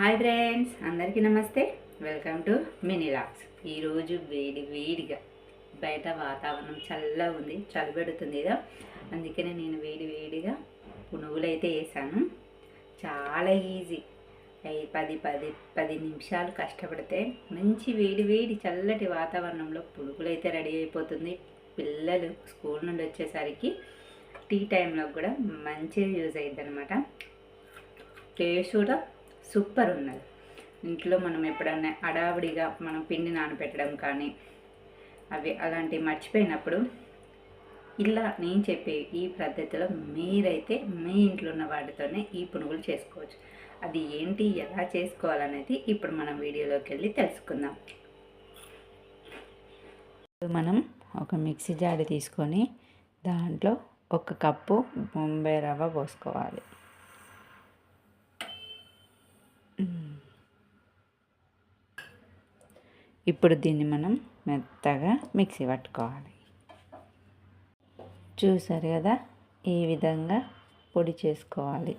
Hi friends అందరికీ నమస్తే. Welcome to mini lakhs ఈరోజు వేడి వేడిగా బయట వాతావరణం చల్లగా ఉంది చలిపెడుతుంది కదా. అందుకనే నేను వేడి వేడిగా పునుగులు అయితే వేసాను. చాలా ఈజీ. అవి పది పది పది నిమిషాలు కష్టపడితే మంచి వేడి వేడి చల్లటి వాతావరణంలో పునుగులు అయితే రెడీ అయిపోతుంది. పిల్లలు స్కూల్ నుండి వచ్చేసరికి టీ టైంలో కూడా మంచిగా యూజ్ అయ్యిద్ది అనమాట టేస్ట్ కూడా సూపర్ ఉన్నది ఇంట్లో మనం ఎప్పుడన్నా అడావిడిగా మనం పిండి నానబెట్టడం కానీ అవి అలాంటివి మర్చిపోయినప్పుడు ఇలా నేను చెప్పే ఈ పద్ధతిలో మీరైతే మీ ఇంట్లో ఉన్న వాటితోనే ఈ పునుగులు చేసుకోవచ్చు. అది ఏంటి ఎలా చేసుకోవాలనేది ఇప్పుడు మనం వీడియోలోకి వెళ్ళి తెలుసుకుందాం. ఇప్పుడు మనం ఒక మిక్సీ జాడి తీసుకొని దాంట్లో ఒక కప్పు బొంబాయి రవ్వ పోసుకోవాలి. ఇప్పుడు దీన్ని మనం మెత్తగా మిక్సీ పట్టుకోవాలి. చూసారు కదా? ఈ విధంగా పొడి చేసుకోవాలి.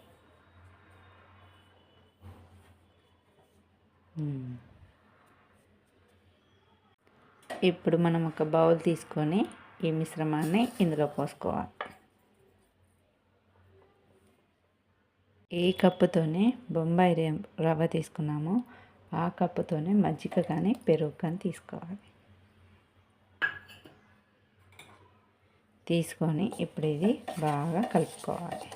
ఇప్పుడు మనం ఒక బౌల్ తీసుకొని ఈ మిశ్రమాన్ని ఇందులో పోసుకోవాలి. ఏ కప్పుతోనే బొంబాయి రే- రవ్వ తీసుకున్నామో ఆ కప్పుతోనే మజ్జిగ కానీ పెరుగు కానీ తీసుకోవాలి. తీసుకొని ఇప్పుడు ఇది బాగా కలుపుకోవాలి.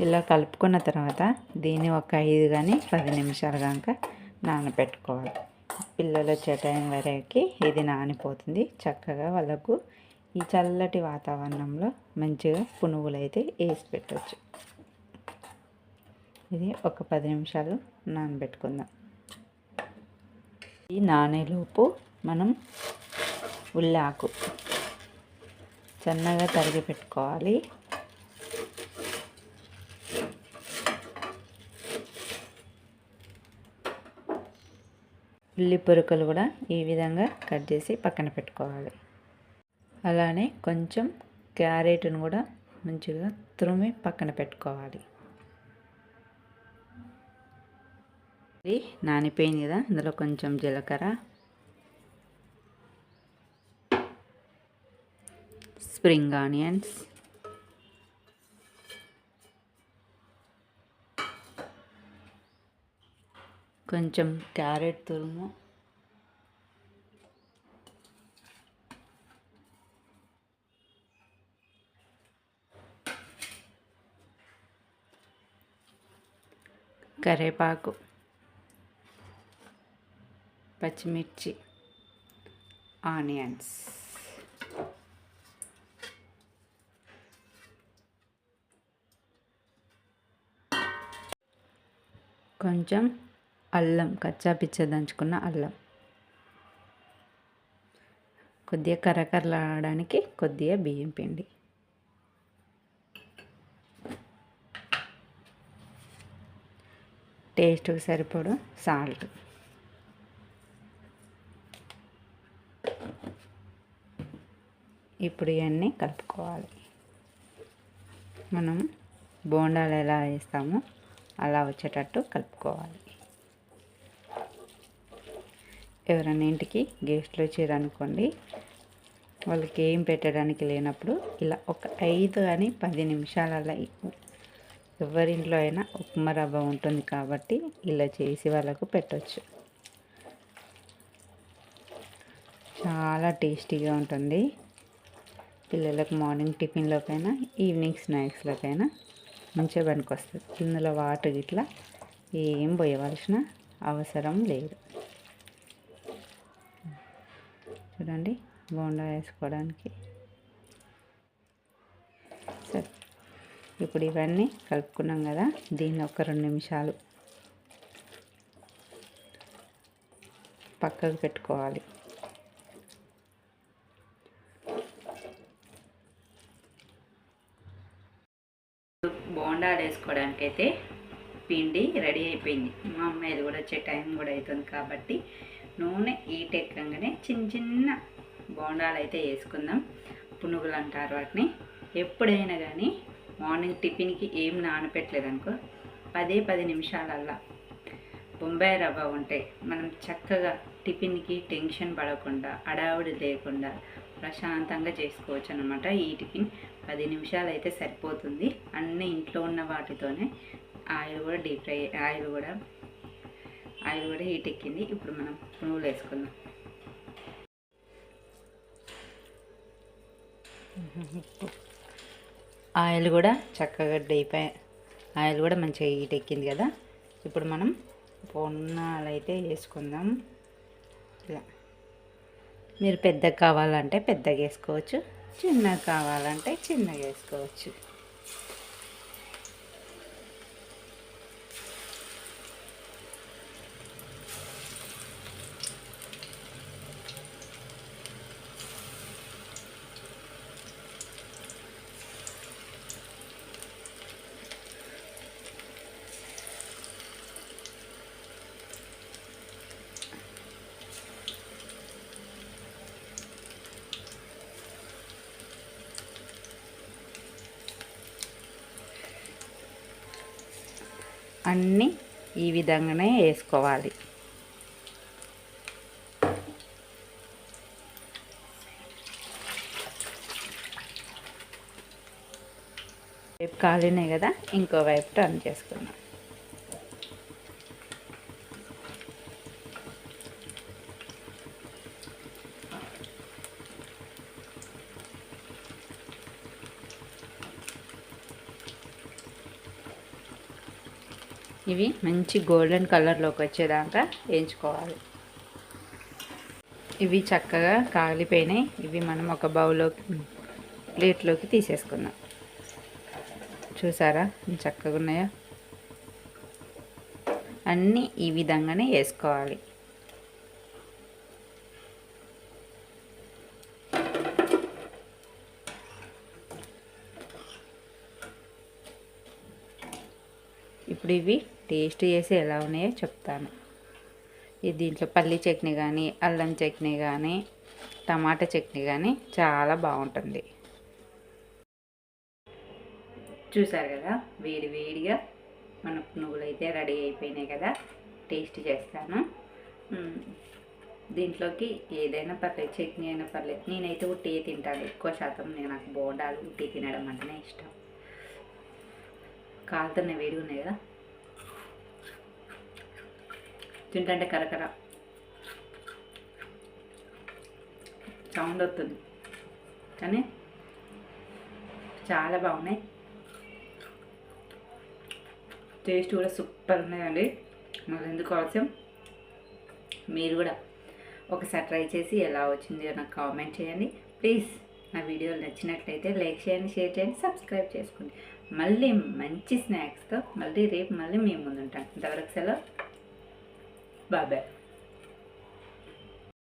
ఇలా కలుపుకున్న తర్వాత దీన్ని ఒక ఐదు కానీ పది నిమిషాలు కనుక నానబెట్టుకోవాలి. పిల్లలు వచ్చే టైం వరకు ఇది నానిపోతుంది. చక్కగా వాళ్ళకు ఈ చల్లటి వాతావరణంలో మంచిగా పునుగులు అయితే వేసి పెట్టవచ్చు ఇది ఒక పది నిమిషాలు నానబెట్టుకుందాం. ఈ నానేలోపు మనం ఉల్లాకు. సన్నగా తరిగి పెట్టుకోవాలి. ఉల్లి పొరుకలు కూడా ఈ విధంగా కట్ చేసి పక్కన పెట్టుకోవాలి. అలానే కొంచెం క్యారెట్ను కూడా మంచిగా తురిమి పక్కన పెట్టుకోవాలి. ఇది నానిపోయింది కదా ఇందులో కొంచెం జీలకర్ర స్ప్రింగ్ ఆనియన్స్ కొంచెం క్యారెట్ తురుము. కరేపాకు పచ్చిమిర్చి ఆనియన్స్. కొంచెం అల్లం కచ్చా పిచ్చ దంచుకున్న అల్లం. కొద్దిగా కరకరలాడడానికి కొద్దిగా బియ్యం పిండి. టేస్ట్కి సరిపడు సాల్ట్. ఇప్పుడు ఇవన్నీ కలుపుకోవాలి. మనం బోండాలు ఎలా వేస్తామో అలా వచ్చేటట్టు కలుపుకోవాలి. ఎవరైనా ఇంటికి గెస్ట్లు వచ్చారనుకోండి వాళ్ళకి ఏం పెట్టడానికి లేనప్పుడు ఇలా ఒక ఐదు అని పది నిమిషాలలో ఎవరింట్లో అయినా ఉప్మా రవ్వ ఉంటుంది కాబట్టి ఇలా చేసి వాళ్ళకు పెట్టవచ్చు చాలా టేస్టీగా ఉంటుంది. పిల్లలకు మార్నింగ్ టిఫిన్లోకైనా ఈవినింగ్ స్నాక్స్లోకైనా మంచిగా పనికొస్తుంది. ఇందులో వాటర్ ఇట్లా ఏం పోయవలసిన అవసరం లేదు. చూడండి బోండా వేసుకోవడానికి. సరే ఇప్పుడు ఇవన్నీ కలుపుకున్నాం కదా దీన్ని ఒక రెండు నిమిషాలు పక్కకు పెట్టుకోవాలి. బోండాలు వేసుకోవడానికి అయితే పిండి రెడీ అయిపోయింది. మా అమ్మాయిది కూడా వచ్చే టైం కూడా అవుతుంది కాబట్టి నూనె ఈటెక్కగానే చిన్న చిన్న బోండాలు అయితే వేసుకుందాం. పునుగులు అంటారు వాటిని. ఎప్పుడైనా కానీ మార్నింగ్ టిఫిన్కి ఏం నానపెట్టలేదు అనుకో పదే పది నిమిషాలల్లా బొంబాయి రవ్వ ఉంటే మనం చక్కగా టిఫిన్కి టెన్షన్ పడకుండా అడావుడి లేకుండా ప్రశాంతంగా చేసుకోవచ్చు అనమాట ఈ టిఫిన్. పది నిమిషాలు అయితే సరిపోతుంది. అన్నీ ఇంట్లో ఉన్న వాటితోనే ఆయిల్ కూడా డీప్ ఫ్రై ఆయిల్ కూడా ఆయిల్ కూడా హీట్ ఎక్కింది. ఇప్పుడు మనం పునుగులు వేసుకుందాం. ఆయిల్ కూడా చక్కగా డీప్ ఆయిల్ కూడా మంచిగా హీట్ ఎక్కింది కదా. ఇప్పుడు మనం పొన్నాలు అయితే వేసుకుందాం. ఇలా. మీరు పెద్దగా కావాలంటే పెద్దగా వేసుకోవచ్చు. చిన్నగా కావాలంటే చిన్నగా వేసుకోవచ్చు. అన్నీ ఈ విధంగానే వేసుకోవాలి. వైపు కాలినాయి కదా ఇంకో వైపు టర్న్ చేసుకున్నాం ఇవి మంచి గోల్డెన్ కలర్లోకి వచ్చేదాకా వేయించుకోవాలి. ఇవి చక్కగా కాలిపోయినాయి. ఇవి మనం ఒక బౌల్లోకి ప్లేట్లోకి తీసేసుకుందాం. చూసారా? చక్కగా ఉన్నాయా? అన్నీ ఈ విధంగానే వేసుకోవాలి. ఇప్పుడు ఇవి టేస్ట్ చేసి ఎలా ఉన్నాయో చెప్తాను. ఇది దీంట్లో పల్లి చట్నీ కానీ అల్లం చట్నీ కానీ టమాటా చట్నీ కానీ చాలా బాగుంటుంది. చూసారు కదా? వేడి వేడిగా మన పునుగులు అయితే రెడీ అయిపోయినాయి కదా? టేస్ట్ చేస్తాను. దీంట్లోకి ఏదైనా పర్లేదు చట్నీ అయినా పర్లేదు. నేనైతే ఉట్టి తింటాను. ఎక్కువ శాతం నేను నాకు బోండాలు ఉట్టి తినడం అంటేనే ఇష్టం. కాలుతున్న వేడి ఉన్నాయి కదా? తింటంటే కరకర. సౌండ్ వస్తుంది కానీ చాలా బాగున్నాయి. టేస్ట్ కూడా సూపర్ ఉన్నాయండి మరి ఎందుకు అవసరం మీరు కూడా ఒకసారి ట్రై చేసి ఎలా వచ్చిందో నాకు కామెంట్ చేయండి. ప్లీజ్ నా వీడియోలు నచ్చినట్లయితే లైక్ చేయండి షేర్ చేయండి సబ్స్క్రైబ్ చేసుకోండి. మళ్ళీ మంచి స్నాక్స్తో మళ్ళీ రేపు మళ్ళీ మేము ముందుంటాం ఇంతవరకు సెలవు. బాబాయ్